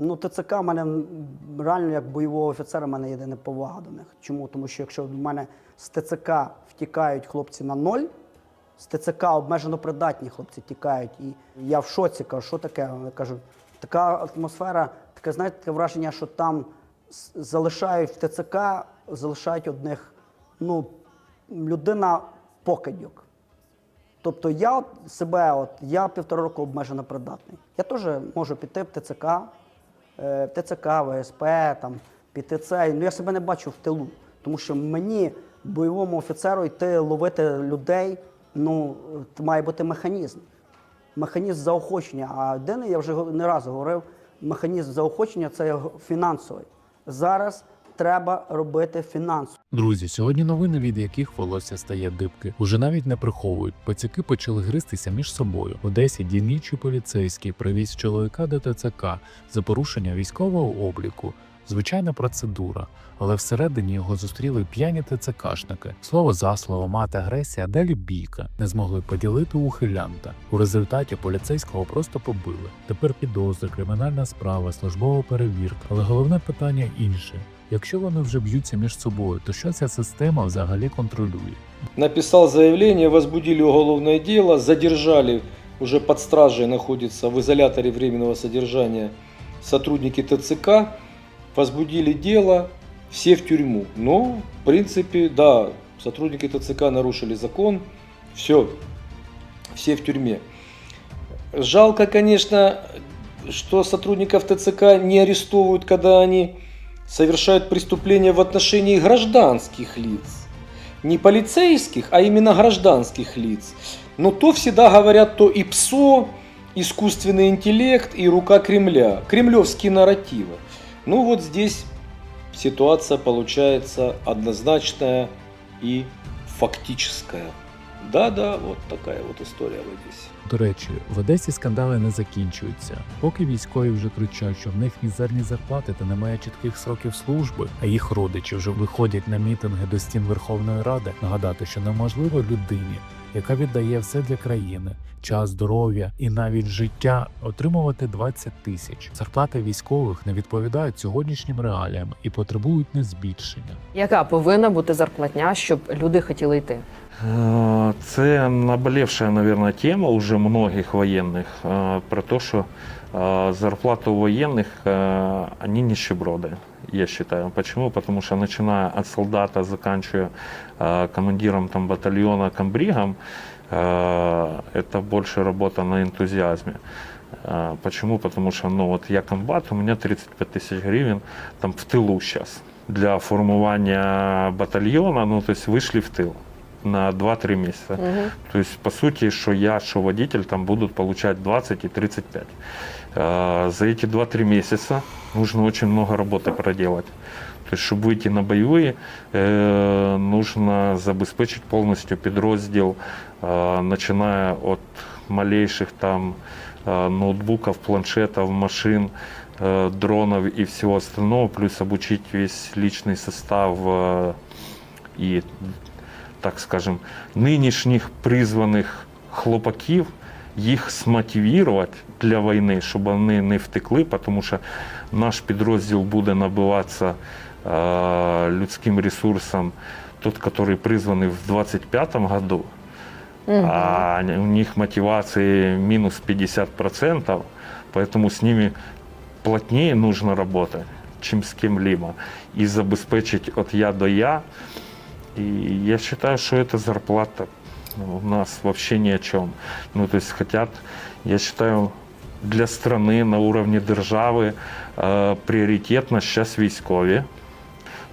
Ну, ТЦК в мене реально як бойового офіцера, в мене єдине повага до них. Чому? Тому що якщо в мене з ТЦК втікають хлопці на ноль, з ТЦК обмежено придатні хлопці тікають. І я в шоці кажу, що таке? Вони кажуть, така атмосфера, таке, знаєте, таке враження, що там залишають в ТЦК, залишають одних, ну, людина покидьок. Тобто я от себе, от я півтора року обмежено придатний. Я теж можу піти в ТЦК, ТЦК, ВСП, там, ПТЦ. Ну я себе не бачу в тилу. Тому що мені, бойовому офіцеру, йти ловити людей, ну, е, має бути механізм. Механізм заохочення. А єдине, я вже не раз говорив, механізм заохочення це фінансовий. Зараз треба робити фінансово. Друзі, сьогодні новини, від яких волосся стає дибки, уже навіть не приховують. Пацюки почали гристися між собою. В Одесі дільничий поліцейський привіз чоловіка до ТЦК за порушення військового обліку. Звичайна процедура, але всередині його зустріли п'яні ТЦКшники. Слово за слово, мати агресія, далі бійка. Не змогли поділити ухилянта. У результаті поліцейського просто побили. Тепер підозри, кримінальна справа, службова перевірка. Але головне питання інше: якщо вони вже б'ються між собою, то що ця система взагалі контролює? Написал заявление, возбудили уголовное дело, задержали, уже под стражей находится в изоляторе временного содержания сотрудники ТЦК, возбудили дело, все в тюрьму. Но, в принципе, да, сотрудники ТЦК нарушили закон, все, все в тюрьме. Жалко, конечно, что сотрудников ТЦК не арестовывают, когда они совершают преступления в отношении гражданских лиц не полицейских, а именно гражданских лиц. Но то всегда говорят то и ПСО, искусственный интеллект и рука Кремля. Кремлевские нарративы. Ну вот здесь ситуация получается однозначная и фактическая. Да-да, от такая от історія в Одесі. До речі, в Одесі скандали не закінчуються. Поки військові вже кричать, що в них мізерні зарплати та немає чітких сроків служби, а їх родичі вже виходять на мітинги до стін Верховної Ради, нагадати, що неможливо людині, яка віддає все для країни, час, здоров'я і навіть життя, отримувати 20 тисяч. Зарплати військових не відповідають сьогоднішнім реаліям і потребують не збільшення. Яка повинна бути зарплатня, щоб люди хотіли йти? Е, Це наболівша, мабуть, тема уже многих воєнних е, про те, що е, зарплата у воєнних вони нищеброды, я считаю. Почему? Потому что начиная от солдата, заканчивая э, командиром там, батальона, комбригом, э, это больше работа на энтузиазме. Э, Почему? Потому что ну, вот я комбат, у меня 35 тысяч гривен там, в тылу сейчас. Для формування батальйона, ну, то есть вышли в тыл На 2-3 месяца. Угу. То есть, по сути, что я, что водитель там будут получать 20 и 35. Э, За эти 2-3 месяца нужно очень много работы проделать. То есть, чтобы выйти на боевые, э, нужно забезпечить полностью підрозділ, э, начиная от малейших там э, ноутбуков, планшетов, машин, э, дронов и всего остального, плюс обучить весь личный состав э, и так скажем, нинішніх призваних хлопаків, їх смотивувати для війни, щоб вони не втекли, тому що наш підрозділ буде набиватися е, людським ресурсом, тот, який призваний в 25-му году, а у них мотивации минус 50%, поэтому с ними плотнее нужно работать, чем с кем-либо, и забезпечить от я до я. И я считаю, что эта зарплата у нас вообще ни о чем. Ну, то есть хотят, я считаю, для страны на уровне державы э, приоритетно сейчас військові.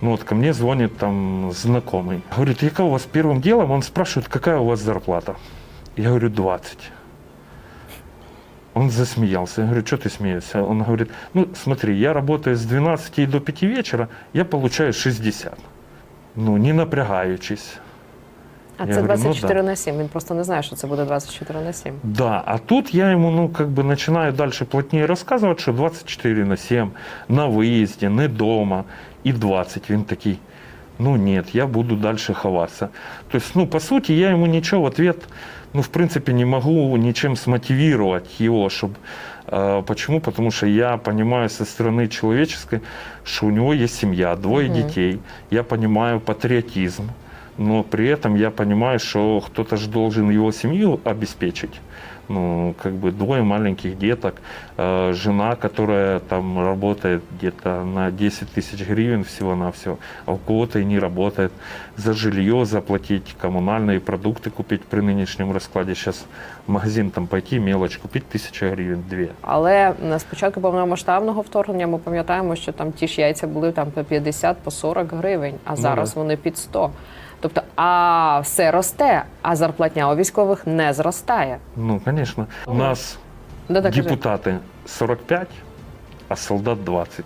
Ну вот ко мне звонит там знакомый. Говорит, яка у вас первым делом? Он спрашивает, какая у вас зарплата? Я говорю, 20. Он засмеялся. Я говорю, что ты смеешься? Он говорит, ну смотри, я работаю с 12 до 5 вечера, я получаю 60. Ну, не напрягаючись. А Я це говорю, ну 24 да. на 7. Він просто не знає, що це буде 24 на 7. Да, а тут я ему, ну, как бы начинаю дальше плотнее рассказывать, что 24 на 7, на выезде, не дома, и 20. Він такий, Ну нет, я буду дальше ховаться. То есть, ну, по сути, я ему ничего в ответ, ну, в принципе, не могу ничем смотивировать его, чтобы... почему? Потому что я понимаю со стороны человеческой, что у него есть семья, двое Мгм. детей. Я понимаю патриотизм, но при этом я понимаю, что кто-то же должен его семью обеспечить. Ну, как бы двое маленьких деток, э, жена, которая там работает где-то на 10 тысяч гривен всего-навсего, а у кого-то и не работает. За жилье заплатить, коммунальные продукты купить при нынешнем раскладе. Сейчас в магазин там пойти, мелочь купить, тысяча гривен, две. Але на спочатку повномасштабного вторгнення ми пам'ятаємо, що там ті ж яйця були там по 50, по 40 гривень, а Ну, зараз да. вони під 100. Тобто, а все росте, а зарплатня у військових не зростає. Ну, конечно. У нас Да-да, кажи. депутаты 45, а солдат 20.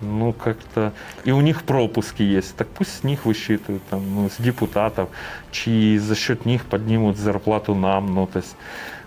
Ну, как-то... И у них пропуски есть. Так пусть с них высчитывают, там, ну, с депутатов, чьи за счет них поднимут зарплату нам, ну, то есть...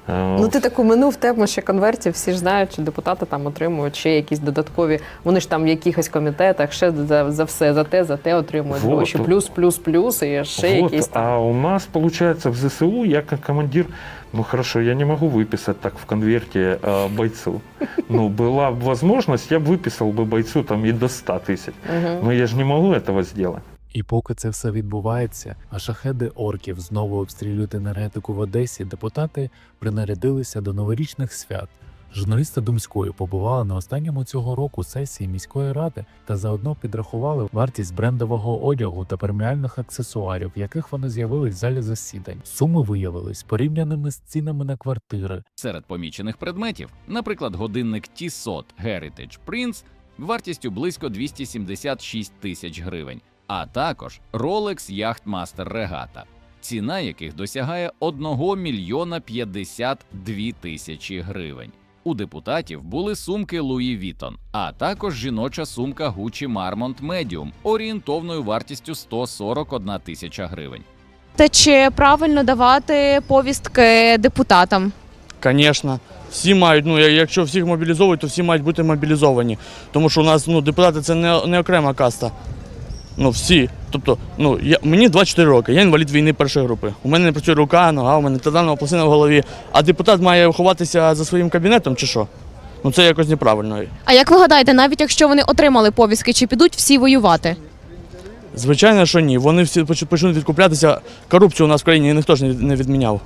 э, Ну, ти таку минув тему ще конвертів. Всі ж знають, що депутати там отримують ще якісь додаткові. Вони ж там в якихось комітетах ще за, за все, за те, за те отримують Вот. гроші. Плюс, плюс, плюс, і ще вот, якісь там. а у нас, получается, в ЗСУ я как командир, ну хорошо, я не могу выписать так в конверте э, бойцу. Ну, была бы возможность, я бы выписал бы бойцу там и до 100 тысяч. Мгм. Но я же не могу этого сделать. І поки це все відбувається, а шахеди орків знову обстрілюють енергетику в Одесі, депутати принарядилися до новорічних свят. Журналісти Думської побували на останньому цього року сесії міської ради та заодно підрахували вартість брендового одягу та преміальних аксесуарів, в яких вони з'явились в залі засідань. Суми виявились порівняними з цінами на квартири. Серед помічених предметів, наприклад, годинник Tissot Heritage Prince вартістю близько 276 тисяч гривень, а також Rolex Yachtmaster Regatta, ціна яких досягає 1 мільйона 52 тисячі гривень. У депутатів були сумки Louis Vuitton, а також жіноча сумка Gucci Marmont Medium орієнтовною вартістю 141 тисяча гривень. Та чи правильно давати повістки депутатам? Звісно. Всі мають, ну якщо всіх мобілізовують, то всі мають бути мобілізовані. Тому що у нас ну, депутати це не, не окрема каста. Ну, всі. Тобто, ну, я, мені 24 роки, я інвалід війни першої групи. У мене не працює рука, нога, у мене титанова пластина в голові. А депутат має ховатися за своїм кабінетом чи що? Ну це якось неправильно. А як ви гадаєте, навіть якщо вони отримали повістки, чи підуть всі воювати? Звичайно, що ні. Вони всі поч- почнуть відкуплятися. Корупцію у нас в країні ніхто ж не, не відміняв.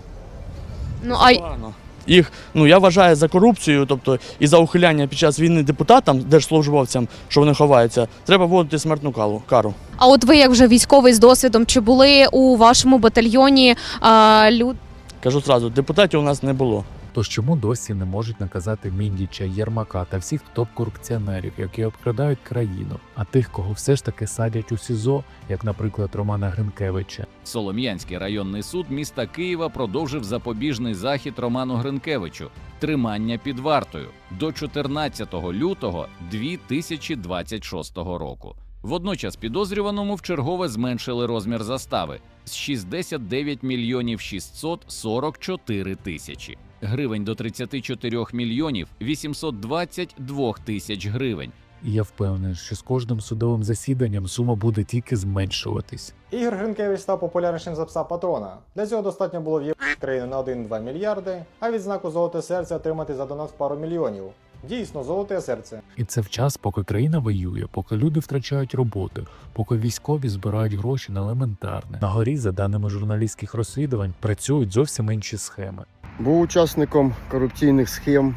Ну а й- Погано. Їх, ну я вважаю за корупцію, тобто і за ухиляння під час війни депутатам, держслужбовцям, що вони ховаються, треба вводити смертну калу- кару. а от ви, як вже військовий з досвідом, чи були у вашому батальйоні а, люди? Кажу зразу, депутатів у нас не було. Тож чому досі не можуть наказати Міндіча, Єрмака та всіх топ-корупціонерів, які обкрадають країну, а тих, кого все ж таки садять у СІЗО, як, наприклад, Романа Гринкевича? Солом'янський районний суд міста Києва продовжив запобіжний захід Роману Гринкевичу тримання під вартою до 14 лютого 2026 року. Водночас підозрюваному вчергове зменшили розмір застави з 69 мільйонів 644 тисячі гривень до 34 мільйонів 822 тисяч гривень. Я впевнений, що з кожним судовим засіданням сума буде тільки зменшуватись. Ігор Гринкевич став популярнішим за пса патрона. Для цього достатньо було в'їбати країну на 1-2 мільярди, а відзнаку золоте серце отримати за донат в пару мільйонів. Дійсно, золоте серце. І це в час, поки країна воює, поки люди втрачають роботи, поки військові збирають гроші на елементарне. На горі, за даними журналістських розслідувань, працюють зовсім інші схеми. Був учасником корупційних схем,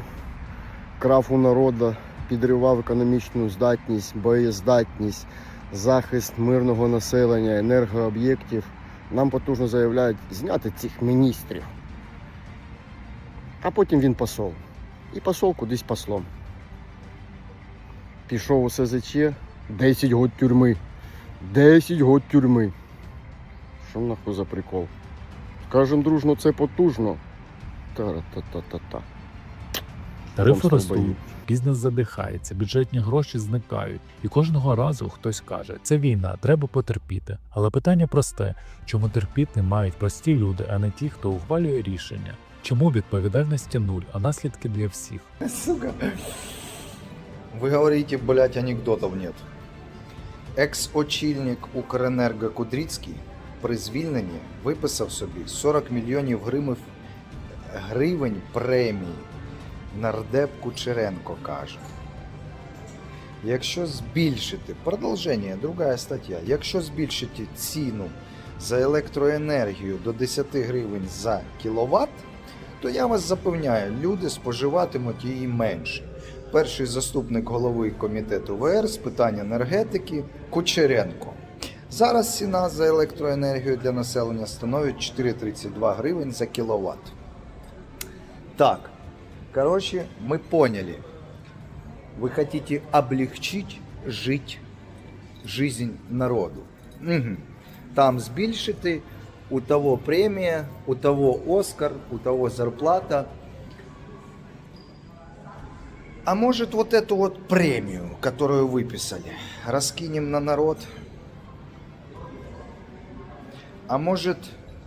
крав у народу, підривав економічну здатність, боєздатність, захист мирного населення, енергооб'єктів. Нам потужно заявляють зняти цих міністрів. А потім він посол. І посол кудись послом. Пішов у СЗЧ 10 год тюрми. 10 год тюрми. Що нахуй за прикол? Скажем дружно, це потужно. Та-ра-та-та-та-та. Тарифи ростуть, бізнес задихається, бюджетні гроші зникають, і кожного разу хтось каже: це війна, треба потерпіти. Але питання просте: чому терпіти мають прості люди, а не ті, хто ухвалює рішення? Чому відповідальності нуль, а наслідки для всіх? Сука. Вы говорите, блядь, анекдотов нет. Екс-очільник Укренерго Кудрицький при звільненні виписав собі 40 мільйонів гривень, гривень премії. Нардеп Кучеренко каже. Якщо збільшити, продовження, друга стаття, якщо збільшити ціну за електроенергію до 10 гривень за кіловат, то я вас запевняю, люди споживатимуть її менше. Перший заступник голови комітету ВР з питань енергетики Кучеренко. Зараз ціна за електроенергію для населення становить 4,32 гривень за кіловат. Так, короче, мы поняли. Вы хотите облегчить жить жизнь народу. Угу. Там збільшити, у того премія, у того Оскар, у того зарплата. А может вот эту вот премию, которую выписали, раскинем на народ? А может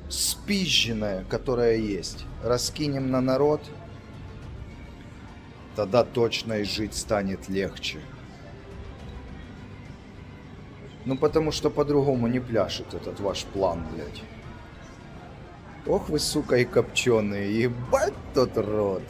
спизженная, которая есть, раскинем на народ? Тогда точно и жить станет легче. Ну потому что по-другому не пляшет этот ваш план, блядь. Ох вы, сука, и копченые, ебать тот рот.